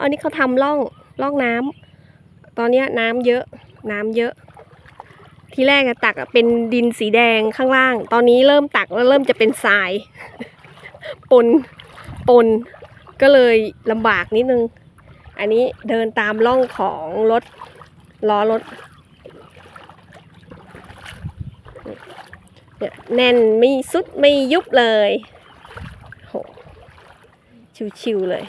อันนี้เขาทำร่องร่องน้ำตอนนี้น้ำเยอะ น้ำเยอะ ทีแรกตักเป็นดินสีแดงข้างล่าง ตอนนี้เริ่มตักแล้วเริ่มจะเป็นทราย ปนปนก็เลยลำบากนิดนึง อันนี้เดินตามร่องของรถล้อรถเนี่ยแน่นไม่สุดไม่ยุบเลย โห ชิวๆเลย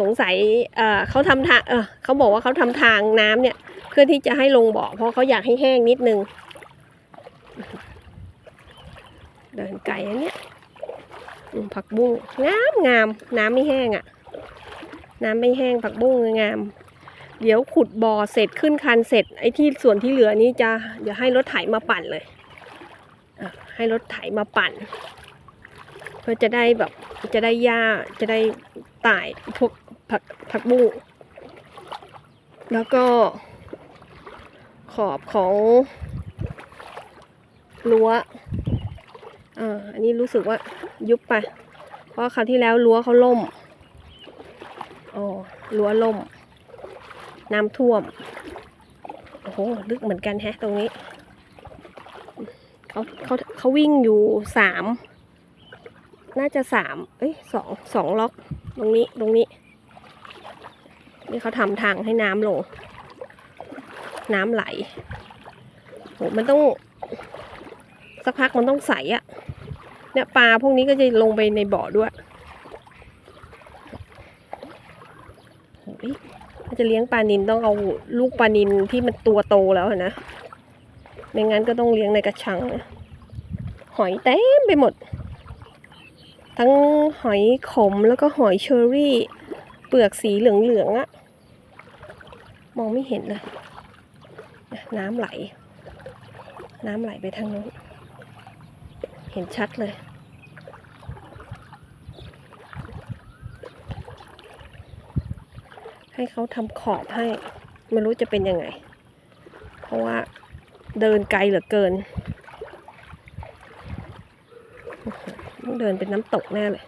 สงสัยเเขาทำทางเเขาบอกว่าเขาทำทางน้ำเนี่ย เพื่อที่จะให้ลงบ่อ เพราะเขาอยากให้แห้งนิดนึง เดินไกลอันเนี้ยผักบุ้งงามงามน้ำไม่แห้งอะ่ะ น้ำไม่แห้งผักบุ้งงาม เดี๋ยวขุดบ่อเสร็จขึ้นคันเสร็จไอ้ที่ส่วนที่เหลือนี้จะเดี๋ยวให้รถไถมาปั่นเลยให้รถไถมาปั่นเพื่อจะได้แบบจะได้หญ้าจะได้ตายพวก ผักผักบุ้งแล้วก็ขอบของรั้วอ่าอันนี้รู้สึกว่ายุบไป เพราะคราวที่แล้วรั้วเขาล่มอ๋อรั้วล่ม น้ำท่วม โอ้โห ลึกเหมือนกันแฮะ ตรงนี้ เขาเขาเขาวิ่งอยู่สาม น่าจะสาม เอ้ยสองสองล็อก ตรงนี้ ตรงนี้ นี่เขาทำทางให้น้ำลง น้ำไหลโหมันต้อง สักพักมันต้องใสอะเนี่ยปลาพวกนี้ก็จะลงไปในบ่อด้วยโอ้ยถ้าจะเลี้ยงปลานินต้องเอาลูกปลานินที่มันตัวโตแล้วนะ ไม่งั้นก็ต้องเลี้ยงในกระชังนะหอยเต็มไปหมด ทั้งหอยขมแล้วก็หอยเชอรี่ เปลือกสีเหลืองๆอะ มองไม่เห็นเลย น้ำไหล น้ำไหลไปทางโน้น เห็นชัดเลย ให้เขาทำขอบให้ ไม่รู้จะเป็นยังไง เพราะว่าเดินไกลเหลือเกินต้องเดินเป็นน้ำตกแน่เลย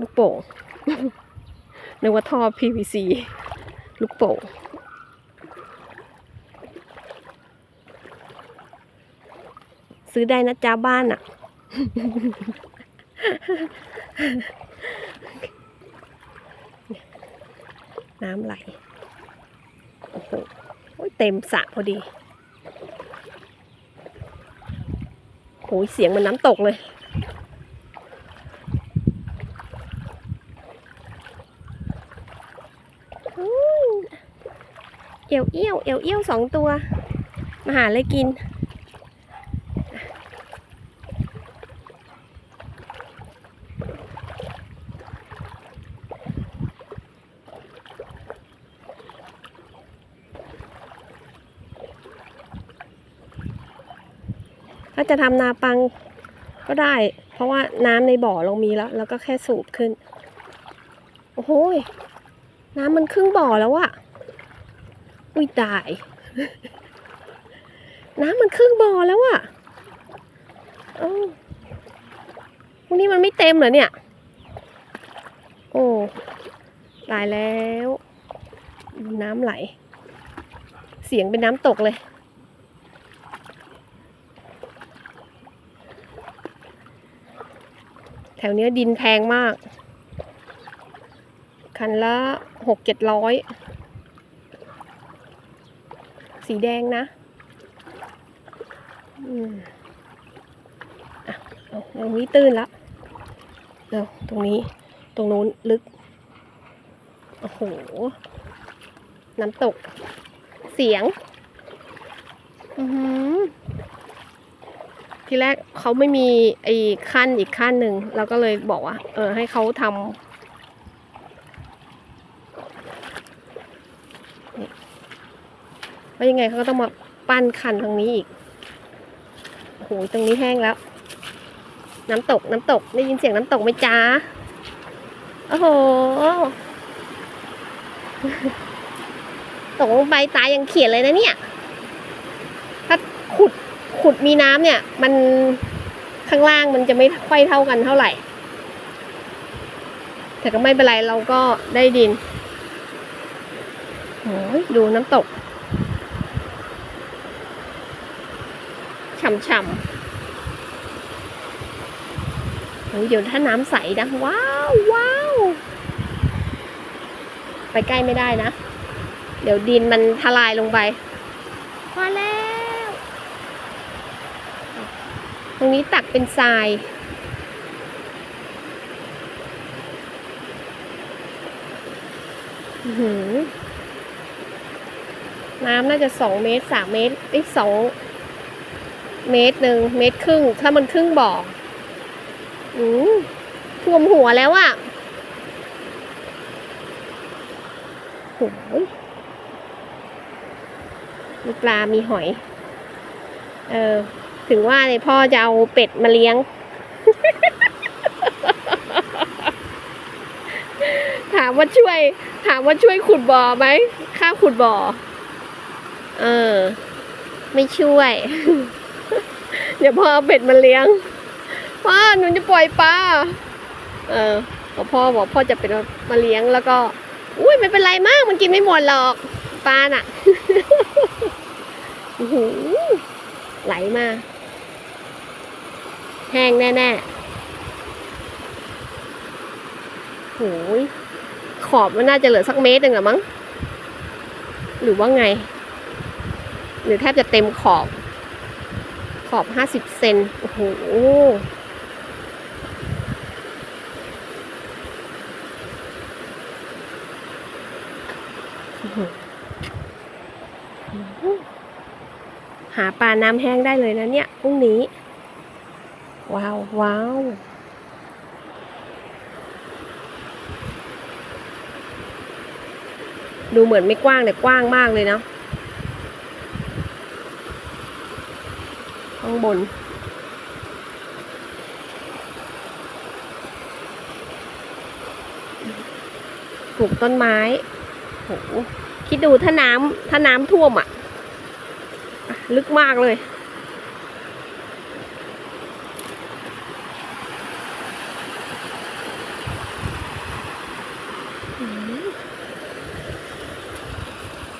ลูก โป่งนึกว่าท่อ PVC ลูกโป่งซื้อได้นะจ้าบ้านอะน้ำไหล โอ้โหเต็มสระพอดีโหยเสียงมันน้ำตกเลย อืมเอี่ ยวเอี้ยวเอี้ยวสองตัว มาหาอะไรกิน ถ้าจะทำนาปังก็ได้ เพราะว่าน้ำในบ่อเรามีแล้ว แล้วก็แค่สูบขึ้น โอ้โหน้ำมันครึ่งบ่อแล้วอะ อุ้ยตาย น้ำมันครึ่งบ่อแล้วอะเอ้าพวกนี้มันไม่เต็มเหรอเนี่ย โอ้ตายแล้ว น้ำไหล เสียงเป็นน้ำตกเลยแถวเนี้ยดินแพงมาก คันละหกเจ็ดร้อย สีแดงนะอืมอะเอาตรงนี้ตื้นละเดี๋ยวตรงนี้ ตรงโน้นลึก โอ้โห น้ำตก เสียง อือหือทีแรกเขาไม่มีไอ้ขั้นอีกขั้นหนึ่งเราก็เลยบอกว่า เออ ให้เขาทำ นี่แล้วยังไงเขาก็ต้องมาปั้นคันตรงนี้อีกโอ้โหตรงนี้แห้งแล้ว น้ำตกน้ำตกได้ยินเสียงน้ำตกไหมจ้าโอ้โห ตกลงไปตายยังเขียนเลยนะเนี่ย ถ้าขุดขุดมีน้ำเนี่ย มันข้างล่างมันจะไม่ค่อยเท่ากันเท่าไหร่ แต่ก็ไม่เป็นไรเราก็ได้ดินโอ้ยดูน้ำตก ฉ่ำโอ้ยเดี๋ยวถ้าน้ำใสนะว้าวว้าวไปใกล้ไม่ได้นะ เดี๋ยวดินมันทลายลงไปพอแล้ว ตรงนี้ตักเป็นทรายน้ำน่าจะสองเมตรสามเมตรไอ้สอง เมตรหนึ่งเมตรครึ่ง ถ้ามันครึ่งบ่ออืมท่วมหัวแล้วอะ่ะโอ้ยมีปลา มีหอย เออ ถึงว่าเนี่ยพ่อจะเอาเป็ดมาเลี้ยง ถามว่าช่วย ถามว่าช่วยขุดบ่อไหม ค่าขุดบ่อ เออ ไม่ช่วย เดี๋ยวพ่อเอาเป็ดมาเลี้ยงพ่อหนูจะปล่อยปลาเออพอพ่อบอกพ่อจะเป็นมาเลี้ยงแล้วก็ อุ้ยไม่เป็นไรมากมันกินไม่หมดหรอกปลาน่ะโอ้โหไหลมา แห้งแน่ๆโหยขอบมันน่าจะเหลือสักเมตรหนึ่งหรอมั้ง หรือว่าไง หรือแทบจะเต็มขอบ อบห้าสิบเซน โอ้โห หาปลาน้ำแห้งได้เลยนะเนี่ยพรุ่งนี้ ว้าว ว้าวดูเหมือนไม่กว้างแต่กว้างมากเลยเนาะ ข้างบน ปลูกต้นไม้โหคิดดูถ้าน้ำถ้าน้ำท่วมอะ่ะ ลึกมากเลย อืม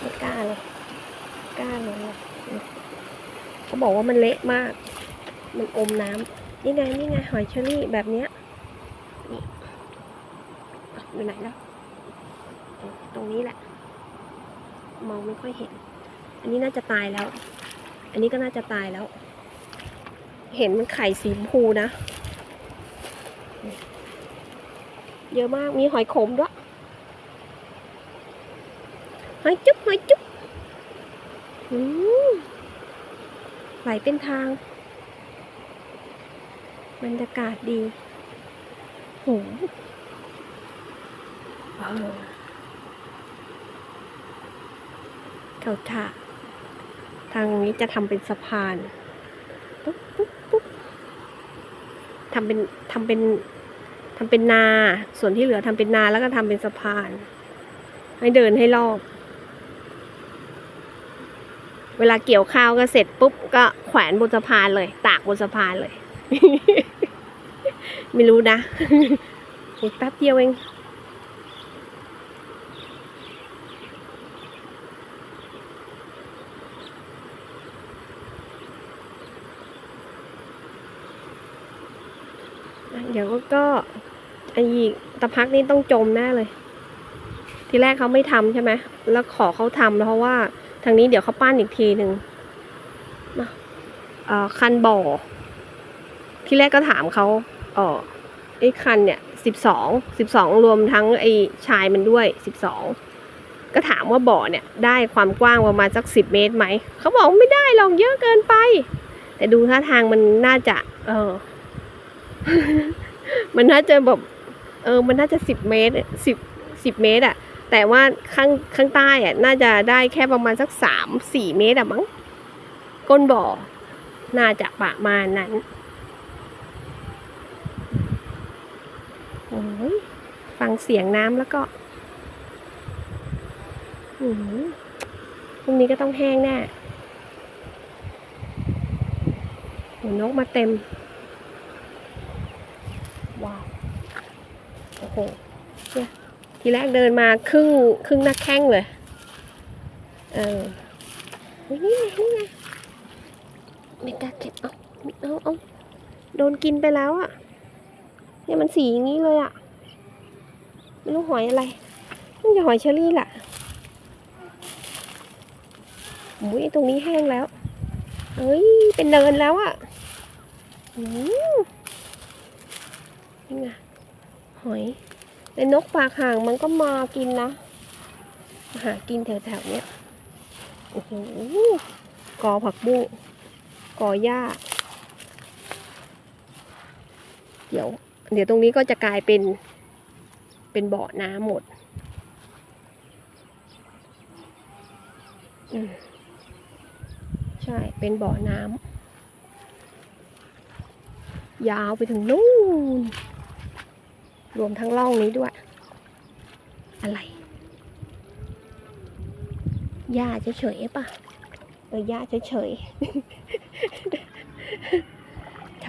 ไม่กล้าเลยไม่กล้าเลย เขาบอกว่ามันเละมาก มันอมน้ำนี่ไงนี่ไงหอยเชอรี่แบบเนี้ยนี่อะอยู่ไหนแล้วตรงนี้แหละ มองไม่ค่อยเห็น อันนี้น่าจะตายแล้ว อันนี้ก็น่าจะตายแล้ว เห็นมันไข่สีชมพูนะ เยอะมากมีหอยขมด้วยหอยจุ๊บหอยจุ๊บอืม ไหลเป็นทาง บรรยากาศดีโหเออเขาท่าทางนี้จะทำเป็นสะพาน ปุ๊บปุ๊บปุ๊บทำเป็นทำเป็นทำเป็นนา ส่วนที่เหลือทำเป็นนาแล้วก็ทำเป็นสะพาน ให้เดินให้รอบ เวลาเกี่ยวข้าวก็เสร็จปุ๊บก็แขวนบนสะพานเลย ตากบนสะพานเลย ไม่รู้นะอีกแป๊บเดียวเองเดี๋ยวก็ไอ้ตะพักนี่ต้องจมแน่เลย ทีแรกเขาไม่ทำใช่ไหมแล้วขอเขาทำเพราะว่า ทางนี้เดี๋ยวเขาปั้นอีกทีหนึ่งมาคันบ่อ ที่แรกก็ถามเขาเออไอ้คันเนี่ยสิบสองสิบสองรวมทั้งไอ้ชายมันด้วยสิบสองก็ถามว่าบ่อเนี่ยได้ความกว้างประมาณสักสิบเมตรไหม เขาบอกไม่ได้หรอกเยอะเกินไป แต่ดูท่าทางมันน่าจะ เออ มันน่าจะแบบเออ มันน่าจะสิบเมตรสิบสิบเมตรอะ แต่ว่าข้างข้างใต้อะน่าจะได้แค่ประมาณสักสามสี่เมตรอะมั้งก้นบ่อ น่าจะประมาณนั้นโอ้ยฟังเสียงน้ำแล้วก็พรุ่งนี้ก็ต้องแห้งแน่โหนกมาเต็ม ว้าว โอ้โหเนี่ย ทีแรกเดินมาครึ่งครึ่งหน้าแข้งเลย เออเฮ้ยนี่ไงนี่ไงไม่กล้าเก็บเอาเอาเอาโดนกินไปแล้วอะเนี่ยมันสีอย่างนี้เลยอะไม่รู้หอยอะไรน่าจะหอยเชอรี่แหละอุ้ยตรงนี้แห้งแล้วเอ้ย เป็นเนินแล้วอะอืมนี่ไงหอย แต่นกปากห่างมันก็มากินนะ หากินแถวๆเนี้ยโอ้โหกอผักบุ้งกอหญ้า เดี๋ยว เดี๋ยวตรงนี้ก็จะกลายเป็น เป็นบ่อน้ำหมดอืมใช่ เป็นบ่อน้ำยาวไปถึงนู่น รวมทั้งร่องนี้ด้วย อะไรหญ้าเฉยๆป่ะเออหญ้าเฉยๆโถ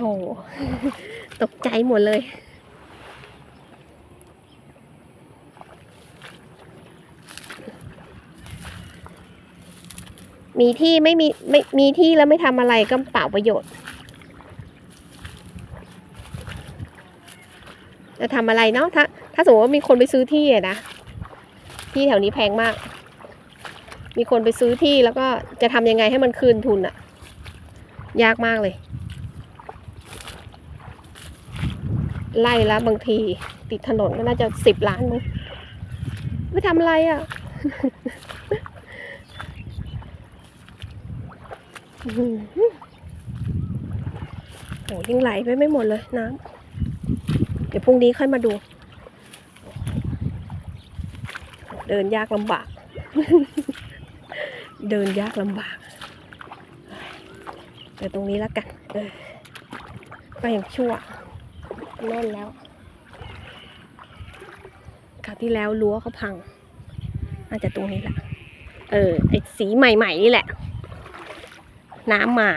ตกใจหมดเลย มีที่ไม่มีไม่มีที่แล้วไม่ทำอะไรก็เปล่าประโยชน์ จะทำอะไรเนาะถ้า ถ้าสมมติว่ามีคนไปซื้อที่อะนะที่แถวนี้แพงมาก มีคนไปซื้อที่แล้วก็จะทำยังไงให้มันคืนทุนอะยากมากเลยไล่แล้วบางที ติดถนนก็น่าจะสิบล้านมั้งไม่ทำอะไรอะ่ะอื้อหือโหยังไหลไปไม่หมดเลยน้ำ ดี๋ยวพรุ่งนี้ค่อยมาดู เดินยากลำบาก เดินยากลำบากเดี๋ยวตรงนี้แล้วกันเออก็ยังชั่วแน่นแล้วคราวที่แล้วรั้วเขาพังน่าจะตรงนี้แหละ เออ ไอ้สีใหม่ ๆ นี่แหละ น้ำมา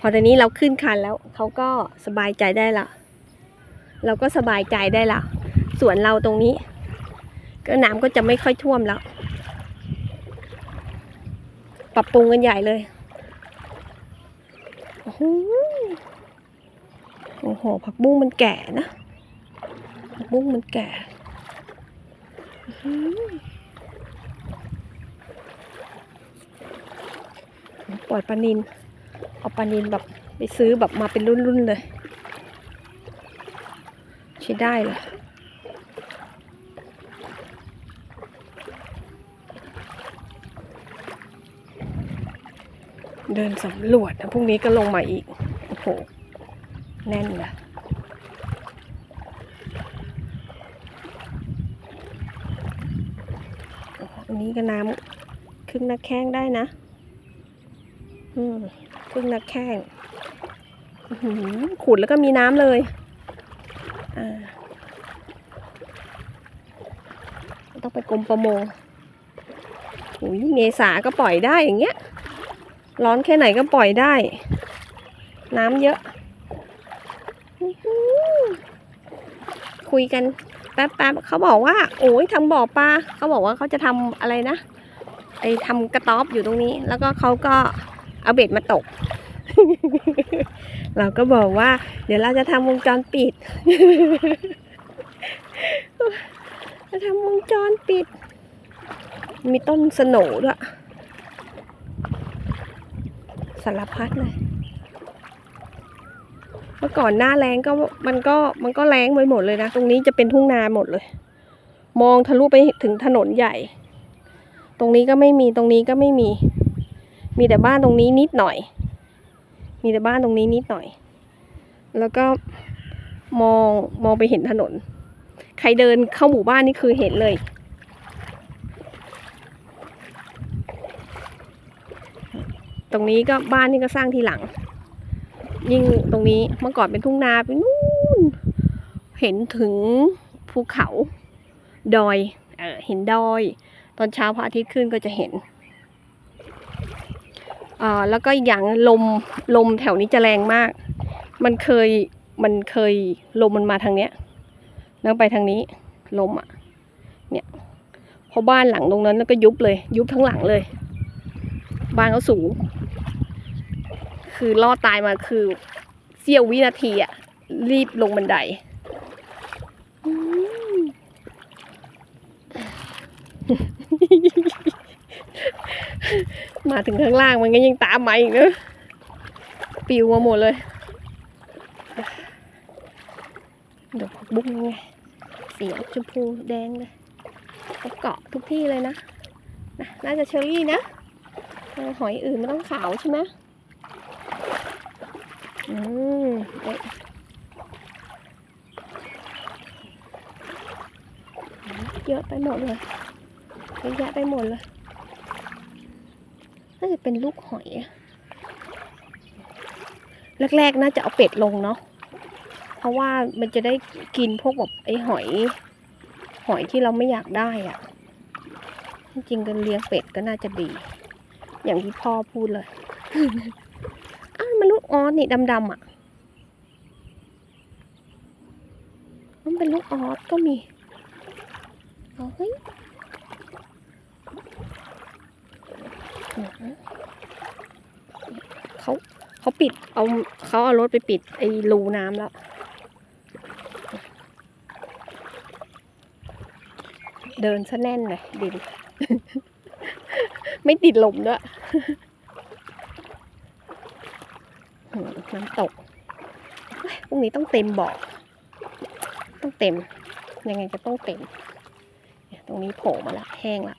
พอตอนนี้เราขึ้นคันแล้ว เขาก็สบายใจได้ละ เราก็สบายใจได้ละสวนเราตรงนี้ ก็น้ำก็จะไม่ค่อยท่วมแล้ว ปรับปรุงกันใหญ่เลยโอ้โหโอ้โหผักบุ้งมันแก่นะผักบุ้งมันแก่หือปล่อยปลานินเอาปลานินแบบไปซื้อแบบมาเป็นรุ่นๆเลย ช้ได้เลยเดินสำรวจนะพรุ่งนี้ก็ลงมาอีก โอ้โห แน่นนะอันนี้ก็น้ำครึ่งนักแข้งได้นะ อืมครึ่งนักแข้งอื้อหือขุดแล้วก็มีน้ำเลย อ่าต้องไปกรมประมงโอ้ยเมษาก็ปล่อยได้อย่างเงี้ย ร้อนแค่ไหนก็ปล่อยได้ น้ำเยอะ คุยกันแป๊บๆเขาบอกว่า โอ้ยทำบ่อปลาเขาบอกว่าเขาจะทำอะไรนะ ไอทำกระต๊อบอยู่ตรงนี้ แล้วก็เขาก็เอาเบ็ดมาตก เราก็บอกว่า เดี๋ยวเราจะทำวงจรปิดจะทำวงจรปิด มีต้นสโหนด้วยสารพัดเลยเมื่อก่อนหน้าแรงก็มันก็มันก็แรงไปหมดเลยนะ ตรงนี้จะเป็นทุ่งนาหมดเลย มองทะลุไปถึงถนนใหญ่ ตรงนี้ก็ไม่มีตรงนี้ก็ไม่มี มีแต่บ้านตรงนี้นิดหน่อย มีแต่บ้านตรงนี้นิดหน่อย แล้วก็มองมองไปเห็นถนน ใครเดินเข้าหมู่บ้านนี่คือเห็นเลยตรงนี้ก็บ้านนี่ก็สร้างทีหลัง ยิ่งตรงนี้เมื่อก่อนเป็นทุ่งนาไปนู่นเห็นถึงภูเขา ดอยเออเห็นดอย ตอนเช้าพระอาทิตย์ขึ้นก็จะเห็น อ่าแล้วก็อีกอย่างลมลมแถวนี้จะแรงมาก มันเคยมันเคยลมมันมาทางเนี้ยแล้วไปทางนี้ลมอะ เนี่ยพอบ้านหลังตรงนั้นแล้วก็ยุบเลย ยุบทั้งหลังเลย บ้านเขาสูง คือรอดตายมาคือเสี้ยววินาทีอะ รีบลงบันไดอืม มาถึงข้างล่างมันก็ยังตามมาอีกเนอะปิวมาหมดเลยดอกบุ้งไงสีออกชมพูแดงเลยเกาะทุกที่เลยนะนะน่าจะเชอรี่นะหอยอื่นไม่ต้องขาวใช่ไหมอืมเอ๊ะเยอะไปหมดเลยเยอะแยะไปหมดเลย น่าจะเป็นลูกหอยอะแรกๆน่าจะเอาเป็ดลงเนาะ เพราะว่ามันจะได้กินพวกแบบไอ้หอย หอยที่เราไม่อยากได้อะจริงๆกันเลี้ยงเป็ดก็น่าจะดี อย่างที่พ่อพูดเลย อ้าวมันลูกออสนี่ดำๆอะ มันเป็นลูกออสก็มีเอาเฮ้ย เขาเขาปิดเอาเขาเอารถไปปิดไอ้รูน้ำแล้ว เดินซะแน่นเลยดิน ไม่ติดลมด้วยน้ำตกพรุ่งนี้ต้องเต็มบ่อต้องเต็ม ยังไงก็ต้องเต็ม ตรงนี้โผล่มาละแห้งละ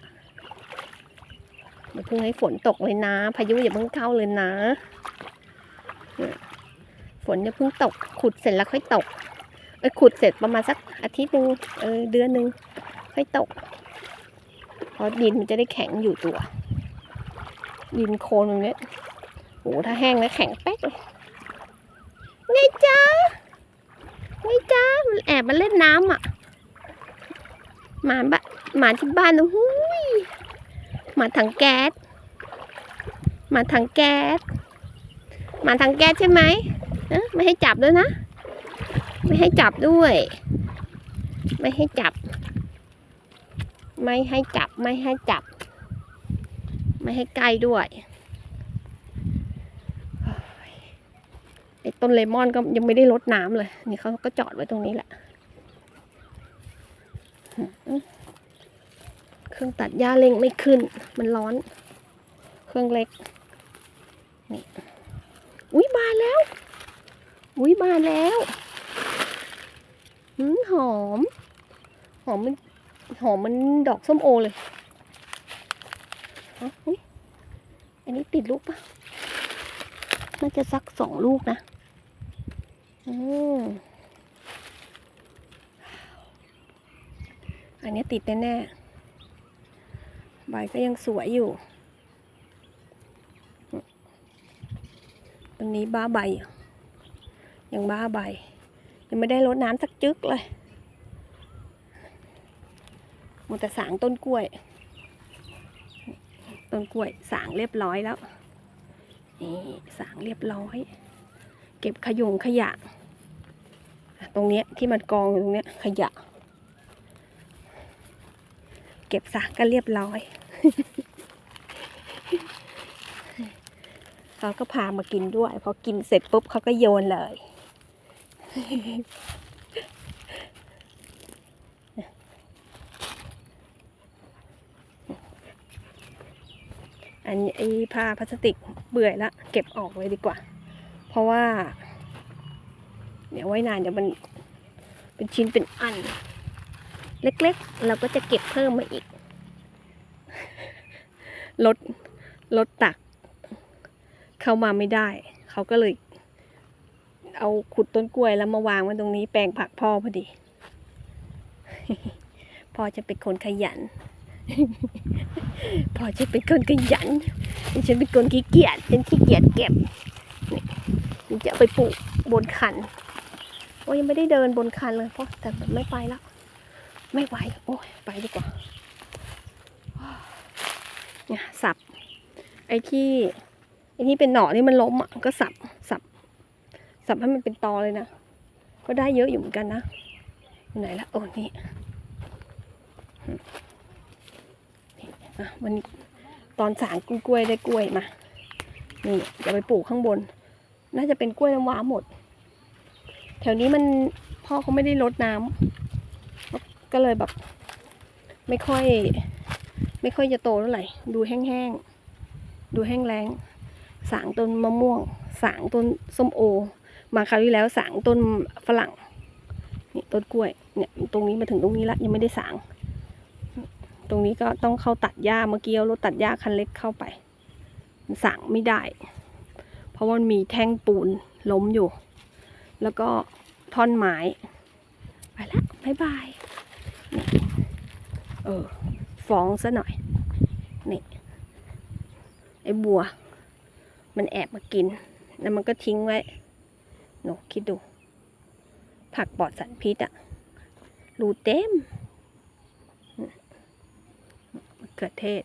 พิ่งให้ฝนตกเลยนะ พายุอย่าเพิ่งเข้าเลยนะ ฝนอย่าเพิ่งตก ขุดเสร็จแล้วค่อยตก เออขุดเสร็จประมาณสักอาทิตย์หนึ่งเออเดือนหนึ่งค่อยตก เพราะดินมันจะได้แข็งอยู่ตัว ดินโคลนตรงเนี้ยโอ้ถ้าแห้งแล้วแข็งแป๊กเลยไงจ้าไงจ้ามันแอบมาเล่นน้ำอะ หมาบ้านหมาที่บ้านนะหูย มาถังแก๊ส มาถังแก๊ส มาถังแก๊สใช่ไหมไม่ให้จับด้วยนะ ไม่ให้จับด้วย ไม่ให้จับ ไม่ให้จับ ไม่ให้จับ ไม่ให้ใกล้ด้วยไอ้ต้นเลมอนก็ยังไม่ได้รดน้ำเลย นี่เขาก็จอดไว้ตรงนี้แหละ ครื่องตัดหญ้าเร่งไม่ขึ้น มันร้อน เครื่องเล็ก นี่ อุ้ยบานแล้ว อุ้ยบานแล้วหืมหอม หอมมันหอมมันดอกส้มโอเลยอาอุ๊ยอันนี้ติดลูกปะน่าจะสักสองลูกนะ อืมอันนี้ติดแน่ๆ ใบก็ยังสวยอยู่ตรงนี้บ้าใบ ยังบ้าใบ ยังไม่ได้รดน้ำสักจึกเลยมัวแต่สางต้นกล้วย ต้นกล้วยสางเรียบร้อยแล้ว นี่สางเรียบร้อย เก็บขยงขยะ ตรงเนี้ยที่มันกองอยู่ตรงเนี้ยขยะ เก็บซะก็เรียบร้อย เขาก็พามากินด้วย พอกินเสร็จปุ๊บเขาก็โยนเลย อันนี้ไอ้ผ้าพลาสติกเบื่อละเก็บออกเลยดีกว่า เพราะว่า เดี๋ยวไว้นานเดี๋ยวมันเป็นชิ้นเป็นอัน เล็กๆ เราก็จะเก็บเพิ่มมาอีก รถรถตัก เข้ามาไม่ได้ เขาก็เลย เอาขุดต้นกล้วยแล้วมาวางไว้ตรงนี้แปลงผักพ่อพอดี พ่อจะเป็นคนขยัน พ่อจะเป็นคนขยัน ฉันเป็นคนขี้เกียจ ฉันขี้เกียจเก็บนี่จะไปปลูกบนคัน โอ้ยยังไม่ได้เดินบนคันเลยเพราะแต่ไม่ไปแล้ว ไม่ไหว โอ้ยไปดีกว่าเนี่ยสับ ไอ้ที่ไอ้ที่เป็นหน่อที่มันล้มอะก็สับสับ สับให้มันเป็นตอเลยนะ ก็ได้เยอะอยู่เหมือนกันนะอยู่ไหนละโอ้นี่อะวันนี้ตอนสางกล้วยได้กล้วยมา นี่จะไปปลูกข้างบน น่าจะเป็นกล้วยน้ำว้าหมด แถวนี้มันพ่อเขาไม่ได้รดน้ำ ก็เลยแบบ ไม่ค่อย ไม่ค่อยจะโตเท่าไหร่ ดูแห้งๆ ดูแห้งแล้ง สางต้นมะม่วง สางต้นส้มโอ มาคราวที่แล้วสางต้นฝรั่ง นี่ต้นกล้วย เนี่ยตรงนี้มาถึงตรงนี้ละยังไม่ได้สาง ตรงนี้ก็ต้องเข้าตัดหญ้าเมื่อกี้เอารถตัดหญ้าคันเล็กเข้าไป สางไม่ได้ เพราะว่ามันมีแท่งปูนล้มอยู่ แล้วก็ท่อนไม้ ไปละบ๊ายบาย ออฟ้องซะหน่อย นี่ไอ้บัว มันแอบมากิน แล้วมันก็ทิ้งไว้หนูคิดดู ผักปลอดสารพิษอะรูเต็มมะเขือเทศ